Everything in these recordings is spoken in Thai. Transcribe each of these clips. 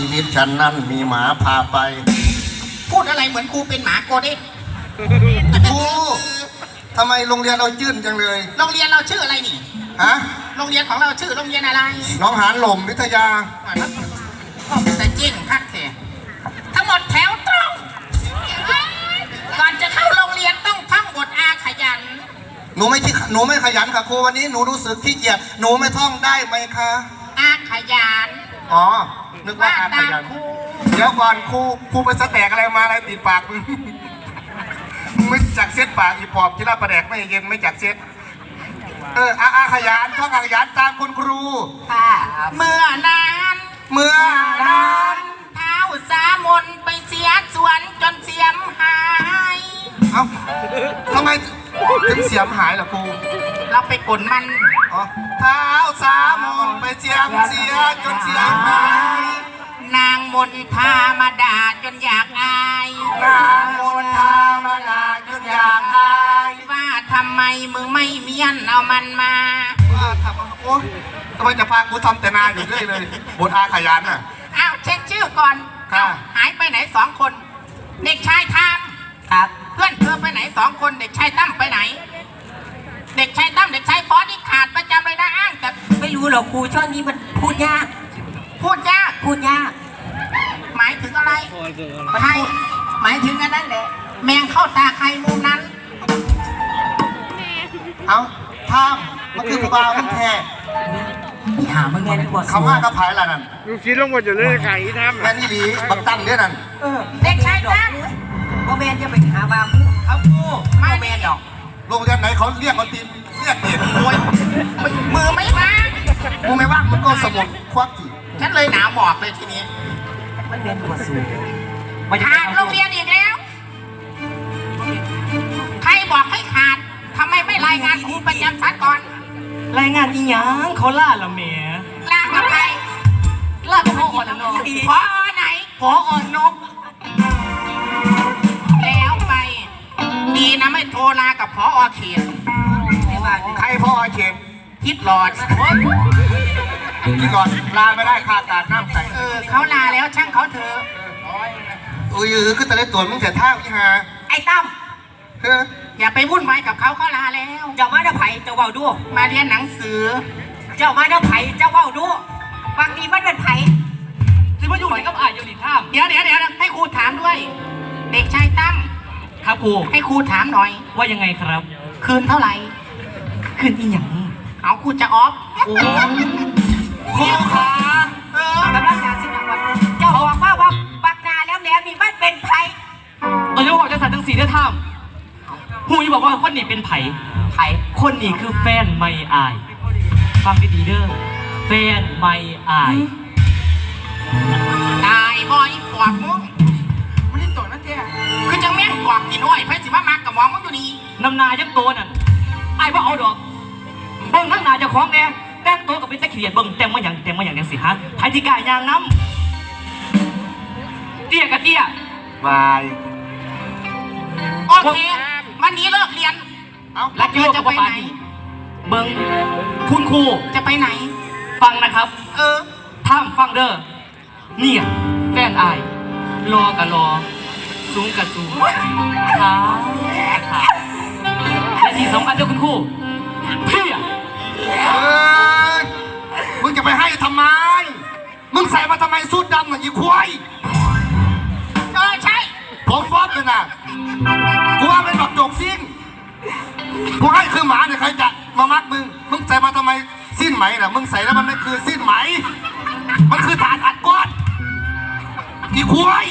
ชีวิตฉันนั้นมีหมาพาไป พูดอะไรเหมือนครูเป็นหมาโกเด้นครูทำไมโรงเรียนเราจื้นจังเลย โรงเรียนเราชื่ออะไรนี่ ฮะ โรงเรียนของเราชื่อโรงเรียนอะไรน้องหานหล่มวิทยาพ่อเป็นแต่จิ้งคักเถทั้งหมดแถวตรง ก่อนจะเข้าโรงเรียนต้องท่องบทอาขยัน หนูไม่ขี้หนูไม่ขยันค่ะครูวันนี้หนูรู้สึกขี้เกียจ หนูไม่ท่องได้ไหมคะ อาขยัน อ๋อ นึกว่าว่าอ่านขตามยันครูเดี๋ยวก่อนครูครูไปสแตกอะไรมาอะไรติดปากมึง มึงไม่จักเซ็ตปากอีปอบจิราประแดกไม่เย็นไม่จักเซ็ตเอออาอาขยันท่องอาขยันตามคุณครู ค่ะเมื่อนานเมื่อนาน เท้าสามนไปเสียสวนจนเสียมหาย เอ้าทำไมถึงเสียมหายล่ะครูเราไปกลนมันอ๋อ เท้าสามนไปเจียมเสียจนเสียมหายนางมนทามาด่าจนอยากอายนางมนทามาลาจนอย่างอายว่าทำไมมึงไม่เมียนเอามันมาว่าทำโอ้ทำไมจะพากูทำแต่นานอยู่เรื่อยเลยบทอาขยันน่ะอ้าวเช็คชื่อก่อนค่ะเอ้าหายไปไหนสองคน เด็กชายทามครับ เพื่อนเธอไปไหนสองคน เด็กชายตั้มไปไหน เด็กชายตั้มเด็กชายฟอ ไม่รู้หรอกครูช่วงนี้มันพูดยาก พูดยาก พูดยาก หมายถึงอะไรใครหมายถึงอันนั้นแหละ แมงเข้าตาใครมุมนั้น เอ้าท่ามมันคือกูบามึงแท้หามึงไงดีกว่าคำว่ากระพายละนั่นลูกชิ้นลงมาจะเล่นไก่ทำแม่นี่หลีบักตั้งเด้อนั่นเออเด็กชายตั้มพ่อแม่จะไปหาบาพูเขาพูมาแมนดอกโรงเรียนไหนเขาเรียกคนตีนเรียกเด็กโอ้ยมือไม่ว่าง มึงไม่ว่างมึงก็สมุดควักจีฉันเลยหนาวหมอกเลยทีนี้ มันเป็นหัวสูงขาดโรงเรียนอีกแล้ว ใครบอกให้ขาดทำไมไม่รายงานครูประจำชั้นก่อน รายงานอีหยังเขาล่าละเมียลากับใครล่ากับพ่ออ่อนนอพอไหนพออ่อนนก แล้วไป ดีนะไม่โทรลากับพออเขตไม่ว่าใครพ่อเข็ม คิดหลอดที่ก่อนลาไม่ได้ขาดการน้ำใส่เออเขาลาแล้วช่างเขาเถอะอุ้ยเออคือแต่ละตัวมึงแต่ท่าพี่ฮาไอ้ตั้มเฮ้ยอย่าไปวุ่นวายกับเขาเขาลาแล้วเจ้ามาได้ไผ่เจ้าเว้าดู มาเรียนหนังสือ เจ้ามาได้ไผ่เจ้าเว้าดูบางทีมันเป็นไผ่สิมาอยู่ไหนกับอายอยู่นี่ท่ามเดี๋ยวเดี๋ยวเดี๋ยวให้ครูถามด้วย เด็กชายตั้มครับครูให้ครูถามหน่อย ว่ายังไงครับ คืนเท่าไหร่ขึ้นอีหยัง เอาครูจะออฟโอ้ครูขาเออกำลังหาสิบวันเจ้าบอกว่าว่าบักนาแล้วแหลมนี่มันเป็นไผ่ตอนนี้บอกจะสั่นทั้งสี่ได้อท่ามหูยบอกว่าคนนี้เป็นไผ่ไผ่คนนี้คือแฟนไม่อาย ฟังดีๆเด้อแฟนไม่อายตายบอยปอบมึงมันเล่นตัวนั่นเจ้คือจังแม่งกอกกินอ้อยไพ่สิมามากกับหมองมึงอยู่นี่น้ำนายักโตนั่นไอ้ว่าเอาดอก เบิ่งน้ำนาเจะคล้าของแน่แต่งตัวกับเป็นตะเขียดเบิ่งแต่งมาอย่างแต่งมาอย่างยังสิฮะไทยที่กายยางน้ำเตี้ยกับเตี้ยบายโอเควันนี้เลิกเรียนเอ้ารักเธโยอกจะจะไปไปไหน เบิ่งคุณครูจะไปไหน ฟังนะครับ เออท่ามฟังเด้อเนี่ยแฟนอายรอกับรอสูงกับสูงขาขาและที่สำคัญเด้อคุณครูเพี่ยเอ้ย มึงจะไปให้ทำไม มึงใส่มาทำไมสูทดำเหมือนอีควายเออใช่ ผมฟอบเลยนะกูว่าเป็นแบบโจกซิ่งกูให้คือหมาเนี่ยใครจะมามักมึง มึงใส่มาทำไมสิ้นไหมน่ะ มึงใส่แล้วมันไม่คือสิ้นไหม มันคือฐานอัดก้อนอีควาย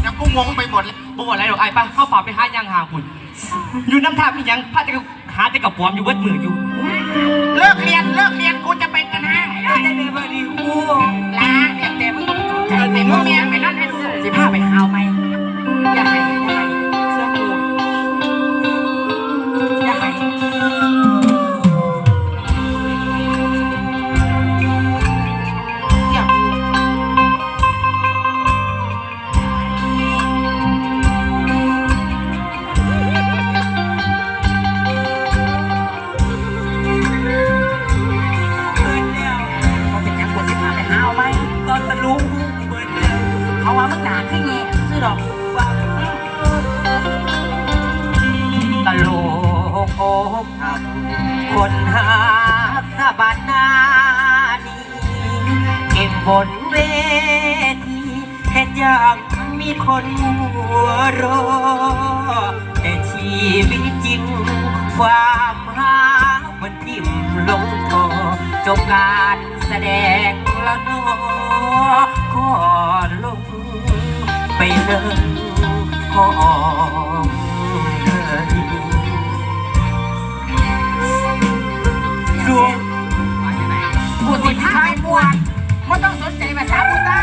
เดี๋ยวกูงงไปหมดเลยบ่ว่าอะไรหรอกไอ้ป้าเข้าฝากไปหาย่างหางคุณอยู่น้ำท่ามีหยังพาจะ หาแต่กับปอมอยู่เบิดมืออยู่ เลิกเรียนเลิกเรียนกูจะไปกันห้างน่าจะเป็นบดีครูลาเดี๋ยวแต่มึงเดี๋ยวแต่มึงเมีย ดอกฟังตลกอกหักคนหาสะบัดหน้านี้เก็บบนเวทีเห็นอย่างมีคนหัวรอแต่ชีวิตจริง ความหามันพิมลงคอจบการแสดงแล้วนอขอลง ไปเลยของเธอดีดวงผู้สิท้ายปวดไม่ต้องสนใจภาษาผู้ใต้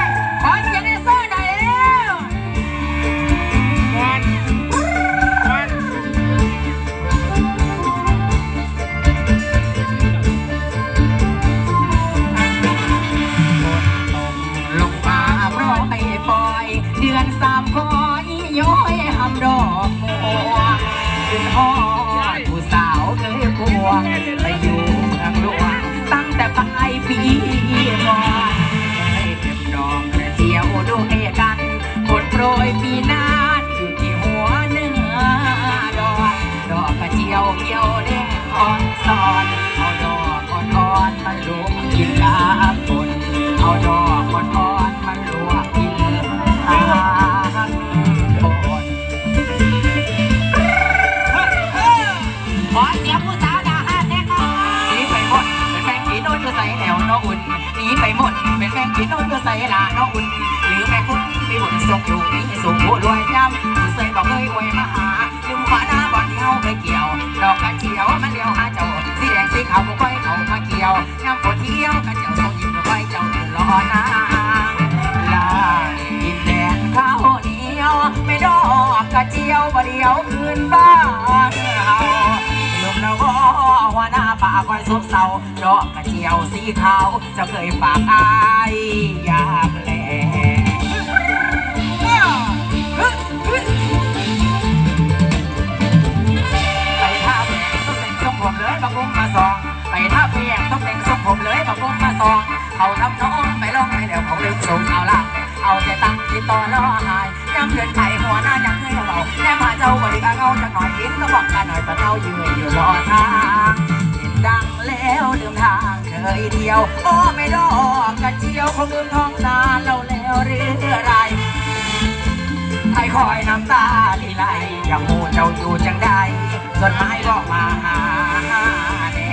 ผู้สาวเคยควงไปอยู่เมืองหลวงตั้งแต่ปลายปีก่อนเคยเก็บดอกกระเจียวด้วยกันคนโปรยปีนานอยู่ที่หัวเนื้อดอกดอกกระเจียวเกี่ยวเด้งอ่อนสอนเอาดอกอ่อนๆมาลุกกินลาบนเอาดอก อุ่นหนีไปหมดเป็นแฟนขีโนนอยู่ใส่ลาน้ออุ่น หรือแม่คุณมีบุญส่งอยู่มีสูงผู้รวยจำผู้ใส่บอกเคยอวยมาหาลืมขวาหน้าบอลที่เฮาเคยเกี่ยว ดอกกระเจียวมันเลี้ยวหาเจ้าสีแดงสีขาวก็ค่อยเขามาเกี่ยวยามฝนเที่ยวกระเจียว ซบเซาดอกกระเจียวสีขาวเจะเคยฝากอายยามแลไปท่าแพงต้องแต่งทรงผมเลยบักบุ้มมาซอง ไปท่าแพงต้องแต่งทรงผมเลยบักบุ้มมาซอง เขาทำน้องไปลองไปเดี๋ยวเขาลืมส่งเอาละเอาแต่ตั้งที่ต่อรอหายย้ำเดือนไข่หัวหน้ายังเคยเราแม่มาเจ้าบริการเอาจากหน่อยกินก็บอกกันหน่อยแต่เรายืนอยู่รอทาง ดังแล้วลืมทางเคยเที่ยวโอ้ไม่ดอกกระเจียวคงลืมท้องนาเราแล้วหรืออะไรให้คอยน้ำตาลีไหลอยากมูเจ้าอยู่จังใดจดหมายบอกมาหาแน่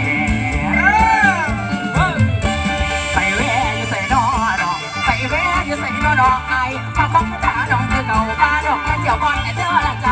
ไปแว่อยู่ใส่นอดอกไปแว่อยู่ใส่นอดอกไอมาคบตาดองคือเก่าป้าดอกแค่เจียวก่อนแต่เจอละจ้า